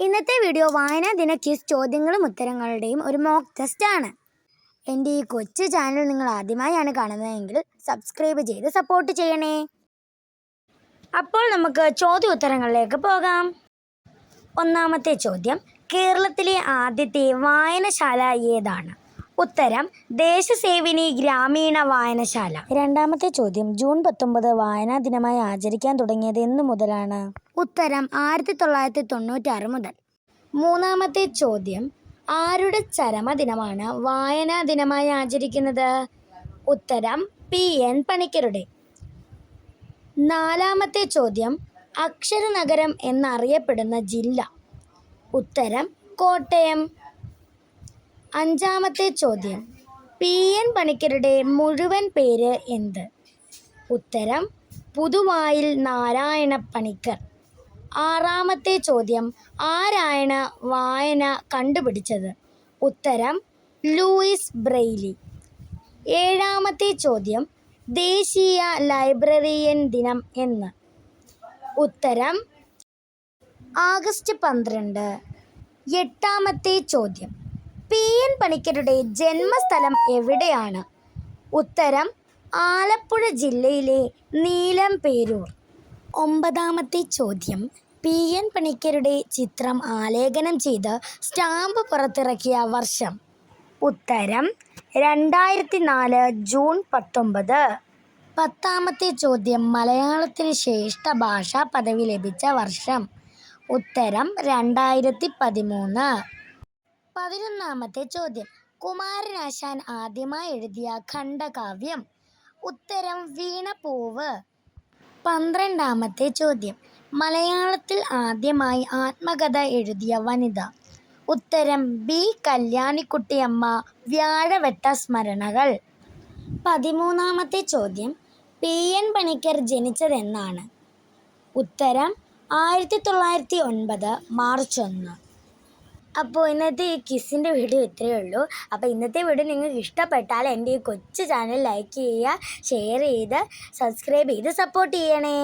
ഇന്നത്തെ വീഡിയോ വായനാ ദിന ക്യൂസ് ചോദ്യങ്ങളും ഉത്തരങ്ങളുടെയും ഒരു മോക്ക് ടെസ്റ്റ് ആണ്. എന്റെ ഈ കൊച്ചു ചാനൽ നിങ്ങൾ ആദ്യമായാണ് കാണുന്നതെങ്കിൽ സബ്സ്ക്രൈബ് ചെയ്ത് സപ്പോർട്ട് ചെയ്യണേ. അപ്പോൾ നമുക്ക് ചോദ്യ ഉത്തരങ്ങളിലേക്ക് പോകാം. ഒന്നാമത്തെ ചോദ്യം കേരളത്തിലെ ആദ്യത്തെ വായനശാല ഏതാണ്? ഉത്തരം ദേശസേവിനി ഗ്രാമീണ വായനശാല. രണ്ടാമത്തെ ചോദ്യം ജൂൺ പത്തൊമ്പത് വായനാ ദിനമായി ആചരിക്കാൻ തുടങ്ങിയത് എന്നു മുതലാണ്. ഉത്തരം ആയിരത്തി തൊള്ളായിരത്തി തൊണ്ണൂറ്റാറ് മുതൽ. മൂന്നാമത്തെ ചോദ്യം ആരുടെ ചരമദിനമാണ് വായനാ ദിനമായി ആചരിക്കുന്നത്? ഉത്തരം പി. എൻ. പണിക്കരുടെ. നാലാമത്തെ ചോദ്യം അക്ഷരനഗരം എന്നറിയപ്പെടുന്ന ജില്ല. ഉത്തരം കോട്ടയം. അഞ്ചാമത്തെ ചോദ്യം. പി. എൻ. പണിക്കരുടെ മുഴുവൻ പേര് എന്ത്? ഉത്തരം പുതുവായിൽ നാരായണ പണിക്കർ. ആറാമത്തെ ചോദ്യം ആരായണ വായന കണ്ടുപിടിച്ചത്? ഉത്തരം ലൂയിസ് ബ്രെയ്ലി. ഏഴാമത്തെ ചോദ്യം ദേശീയ ലൈബ്രറിയൻ ദിനം എന്ന്. ഉത്തരം ആഗസ്റ്റ് പന്ത്രണ്ട്. എട്ടാമത്തെ ചോദ്യം പി എൻ പണിക്കരുടെ ജന്മസ്ഥലം എവിടെയാണ്? ഉത്തരം ആലപ്പുഴ ജില്ലയിലെ നീലംപേരൂർ ഒമ്പതാമത്തെ ചോദ്യം. പി എൻ പണിക്കരുടെ ചിത്രം ആലേഖനം ചെയ്ത് സ്റ്റാമ്പ് പുറത്തിറക്കിയ വർഷം. ഉത്തരം രണ്ടായിരത്തി നാല് ജൂൺ പത്തൊമ്പത്. പത്താമത്തെ ചോദ്യം. മലയാളത്തിന് ശ്രേഷ്ഠ ഭാഷാ പദവി ലഭിച്ച വർഷം. ഉത്തരം രണ്ടായിരത്തി പതിമൂന്ന് പതിനൊന്നാമത്തെ ചോദ്യം. കുമാരനാശാൻ ആദ്യമായി എഴുതിയ ഖണ്ഡകാവ്യം. ഉത്തരം വീണപൂവ്. പന്ത്രണ്ടാമത്തെ ചോദ്യം. മലയാളത്തിൽ ആദ്യമായി ആത്മകഥ എഴുതിയ വനിത. ഉത്തരം ബി. കല്യാണിക്കുട്ടിയമ്മ വ്യാഴവെട്ട സ്മരണകൾ. പതിമൂന്നാമത്തെ ചോദ്യം. പി. എൻ. പണിക്കർ ജനിച്ചതെന്നാണ്. ഉത്തരം ആയിരത്തി തൊള്ളായിരത്തി ഒൻപത് മാർച്ച് ഒന്ന്. അപ്പോൾ ഇന്നത്തെ ഈ കിസ്സിന്റെ വീഡിയോ ഇത്രയേ ഉള്ളൂ. അപ്പോൾ ഇന്നത്തെ വീഡിയോ നിങ്ങൾക്ക് ഇഷ്ടപ്പെട്ടാൽ എന്റെ ഈ കൊച്ചു ചാനൽ ലൈക്ക് ചെയ്യുക ഷെയർ ചെയ്ത് സബ്സ്ക്രൈബ് ചെയ്ത് സപ്പോർട്ട് ചെയ്യണേ.